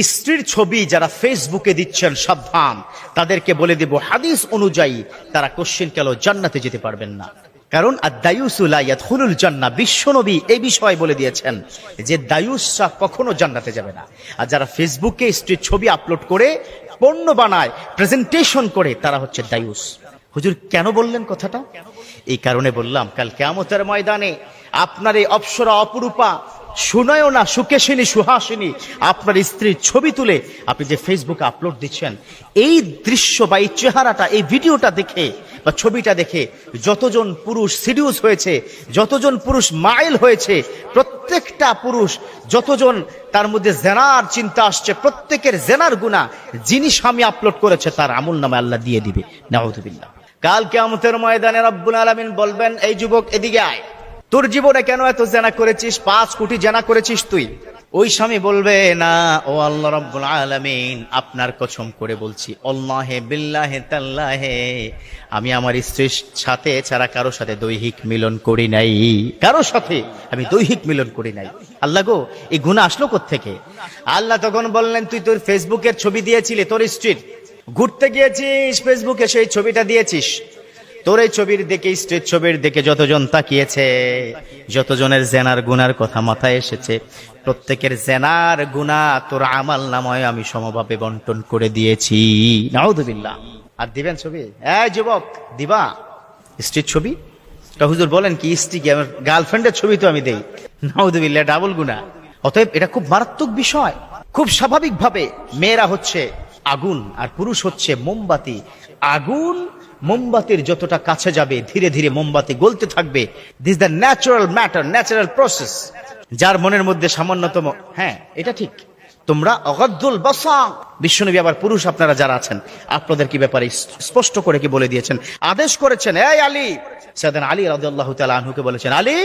স্ত্রীর ছবি যারা ফেসবুকে দিচ্ছেন, সাবধান। তাদেরকে বলে দেব, হাদিস অনুযায়ী তারা কোশ্চিন কেন জান্নাতে যেতে পারবেন না? কারণ হুলুল জান্না বিশ্বনবী এই বিষয়ে বলে দিয়েছেন যে, দায়ুসরা কখনো জান্নাতে যাবে না। আর যারা ফেসবুকে স্ত্রীর ছবি আপলোড করে, পণ্য বানায় প্রেজেন্টেশন করে, তারা হচ্ছে দায়ুস। হুজুর, কেন বললেন কথাটা? এই কারণে বললাম, কাল কেমতের ময়দানে আপনার এই অপসরা অপরূপা শুনয় না সুকেশিনী সুহাসিনী, আপনার স্ত্রীর ছবি তুলে আপনি যে ফেসবুকে আপলোড দিচ্ছেন, এই দৃশ্য বা এই চেহারাটা, এই ভিডিওটা দেখে বা ছবিটা দেখে যতজন পুরুষ সিডিউস হয়েছে, যতজন পুরুষ মাইল হয়েছে, প্রত্যেকটা পুরুষ, যতজন তার মধ্যে জেনার চিন্তা আসছে, প্রত্যেকের জেনার গুণা যিনি স্বামী আপলোড করেছে, তার আমল নামে আল্লাহ দিয়ে দিবে। নাউদুবিল্লাহ কাল কেমতের ময়দানে রব্বুল আলামিন বলবেন, এই যুবক, এদিকে আয়। তোর জীবনে কেন এত জেনা করেছিস? পাঁচ কোটি জেনা করেছিস তুই। ওই স্বামী বলবে, না, ও আল্লাহ রব্বুল আলামিন, আপনার কসম করে বলছি। অল্লাহে, বিল্লাহে, তাল্লাহে, আমি আমার স্ত্রীর সাথে ছাড়া কারও সাথে দৈহিক মিলন করি নাই। কারও সাথে আমি দৈহিক মিলন করি নাই। আল্লাহ গো, এই গুণা আসলো থেকে আল্লাহ তখন বললেন, তুই তোর ফেসবুকের ছবি দিয়েছিলি, তোর স্ত্রীর। ঘুরতে গিয়েছিস, ফেসবুকে সেই ছবিটা দিয়েছিস। তোর এই ছবির দিকে স্ট্রেট ছবির দিকে যতজন তাকিয়েছে, যতজনের জেনার গুনার কথা মাথায় এসেছে, প্রত্যেকের জেনার গুনা তোর আমাল নাময় আমি সমভাবে বন্টন করে দিয়েছি। নাউদুবিল্লাহ আর দিবেন ছবি? এই যুবক, দিবা। স্ট্রিট ছবি? হুজুর বলেন কি স্ত্রী আমার গার্লফ্রেন্ডের ছবি তো আমি দেই। নাউদুবিল্লাহ ডাবল গুনা অতএব এটা খুব মারাত্মক বিষয়। খুব স্বাভাবিকভাবে মেয়েরা হচ্ছে আগুন, আর পুরুষ হচ্ছে মোমবাতি। আগুন মোমবাতির যতটা কাছে যাবে, ধীরে ধীরে মোমবাতি গলতে থাকবে। This the natural matter natural process যার মনের মধ্যে সামান্যতম হ্যাঁ এটা ঠিক। তোমরা অগদ্দুল বসা বিশ্বনবী আবার পুরুষ আপনারা যারা আছেন, আপনাদের কি ব্যাপারে স্পষ্ট করে কি বলে দিয়েছেন? আদেশ করেছেন, এই আলী। সেদিন আলী তাআলা আনহুকে বলেছেন, আলী